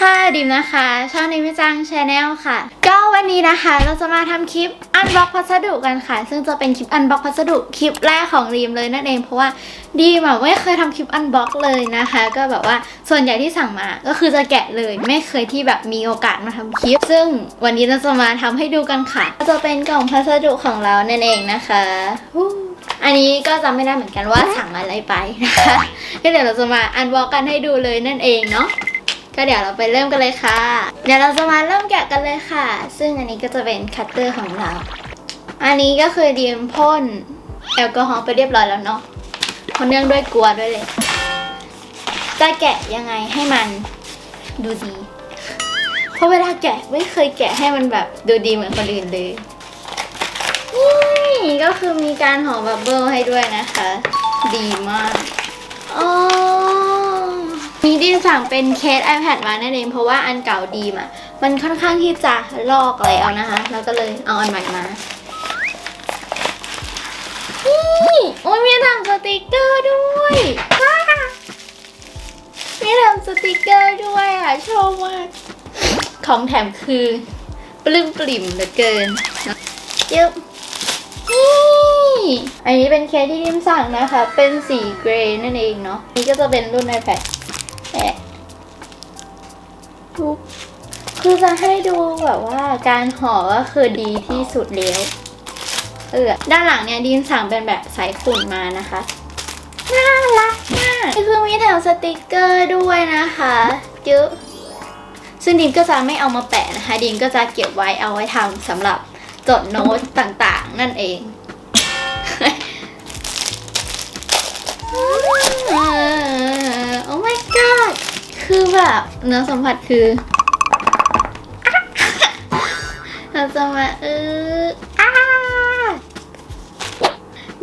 ค่ะดิมนะคะช่องนิมิจังชาแนลค่ะ ก็วันนี้นะคะเราจะมาทำคลิปอันบล็อกพัสดุกันค่ะ ซึ่งจะเป็นคลิปอันบล็อกพัสดุคลิปแรกของดีมเลยนั่นเองเพราะว่าดีมอะไม่เคยทำคลิปอันบล็อกเลยนะคะ ก็แบบว่าส่วนใหญ่ที่สั่งมาก็คือจะแกะเลย ไม่เคยที่แบบมีโอกาสมาทำคลิป ซึ่งวันนี้เราจะมาทำให้ดูกันค่ะ ก็จะเป็นกล่องพัสดุของเรานั่นเองนะคะอันนี้ก็จำไม่ได้เหมือนกันว่าสั่งอะไรไปนะคะก็เดี๋ยวเราจะมาอันบล็อกกันให้ดูเลยนั่นเองเนาะ ก็เดี๋ยวเราไปเริ่มกันเลยค่ะ เดี๋ยวเราจะมาเริ่มแกะกันเลยค่ะ ซึ่งอันนี้ก็จะเป็นคัตเตอร์ของเรา อันนี้ก็คือดีมพ่นแอลกอฮอล์ไปเรียบร้อยแล้วเนาะเพราะเนื่องด้วยกลัวด้วยเลย จะแกะยังไงให้มันดูดี เพราะเวลาแกะไม่เคยแกะให้มันแบบดูดีเหมือนคนอื่นเลยนี่ก็คือมีการห่อบับเบิลให้ด้วยนะคะ ดีมากอ๋อ ดีมสั่งเป็นเคส iPad มาแน่นเองเพราะว่าอันเก่าดีมอะมันค่อนข้างที่จะลอกแล้วนะคะ แล้วก็เลยเอาอันใหม่มา นี่โอ้ยมีทำสติกเกอร์ด้วยมีทำสติกเกอร์ด้วยอะชอบมากของแถมคือปลื้มปลิ่มเหลือเกินจึ๊บนี่อันนี้เป็นเคสที่ดิมสั่งนะคะ เป็นสีเกรย์นั่นเองเนาะ นี่ก็จะเป็นรุ่น iPad แอะดูคือจะให้ดูแบบว่าการห่อก็คือดีที่สุดแล้ว เออ ด้านหลังเนี่ยดิมสั่งเป็นแบบสายฝุ่นมานะคะ น่ารักมากนี่คือมีแถวสติกเกอร์ด้วยนะคะเยอะซึ่งดิมก็จะไม่เอามาแปะนะคะ ดิมก็จะเก็บไว้เอาไว้ทำสำหรับจดโน้ตต่างๆ นั่นเอง เนื้อสัมผัสคือเราจะมาเอออ้า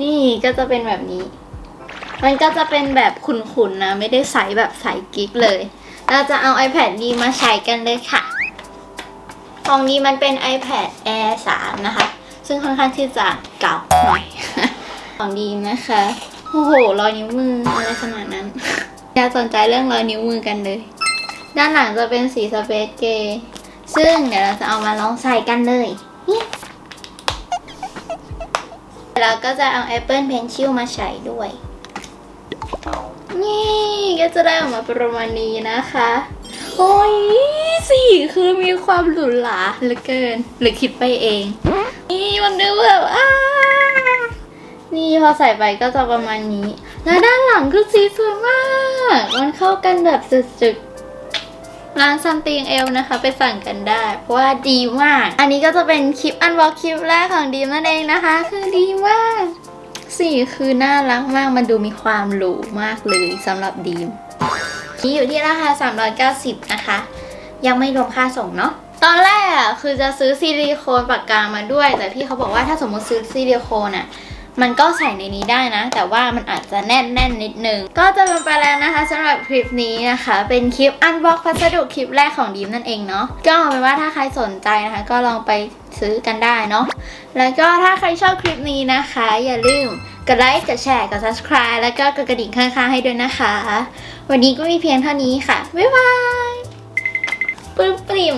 นี่ก็จะเป็นแบบนี้ มันก็จะเป็นแบบขุนๆนะ ไม่ได้ใสแบบใสกิ๊กเลย เราจะเอา iPad ดีมาใช้กันเลยค่ะ ของนี้มันเป็น iPad Air 3 นะคะ ซึ่งค่อนข้างที่จะเก่าหน่อย ของดีนะคะ โอ้โห รอยนิ้วมืออะไรขนาดนั้น อย่าสนใจเรื่องรอยนิ้วมือกันเลย ด้านหลังจะเป็นสีสเปซเกย์ซึ่งเดี๋ยวเราจะเอามาลองใส่กันเลยแล้วก็จะเอา Apple Pencil มาใช้ด้วย นี่ก็จะได้ออกมาประมาณนี้นะคะ โอ้ยสีคือมีความหรูหราเหลือเกิน หรือคิดไปเอง นี่มันดูแบบอ้านี่พอใส่ไปก็จะประมาณนี้ แล้วด้านหลังคือสีสวยมาก มันเข้ากันแบบสุดๆ ร้านซัมติงเอลนะคะ ไปสั่งกันได้ เพราะว่าดีมาก อันนี้ก็จะเป็นคลิปอันบอกคลิปแรกของดีมนั่นเองนะคะ คือดีมากสีคือน่ารักมากมันดูมีความหรูมากเลยสำหรับดีมนี่อยู่ที่ราคา 390 นะคะ ยังไม่รวมค่าส่งเนาะตอนแรกอะคือจะซื้อซิลิโคนปากกามาด้วย แต่พี่เขาบอกว่าถ้าสมมติซื้อซิลิโคนอะ มันก็ใส่ในนี้ได้นะ แต่ว่ามันอาจจะแน่นแน่นนิดนึง ก็จะเป็นไปแล้วนะคะสำหรับคลิปนี้นะคะ เป็นคลิปอันบ็อกพัสดุคลิปแรกของดีมนั่นเองเนาะก็เอาเป็นว่าถ้าใครสนใจนะคะ ก็ลองไปซื้อกันได้เนาะแล้วก็ถ้าใครชอบคลิปนี้นะคะ อย่าลืมกดไลค์กดแชร์กด subscribe แล้วก็กดกระดิ่งข้างๆให้ด้วยนะคะ วันนี้ก็มีเพียงเท่านี้ค่ะบ๊ายบายปลื้มปริ่ม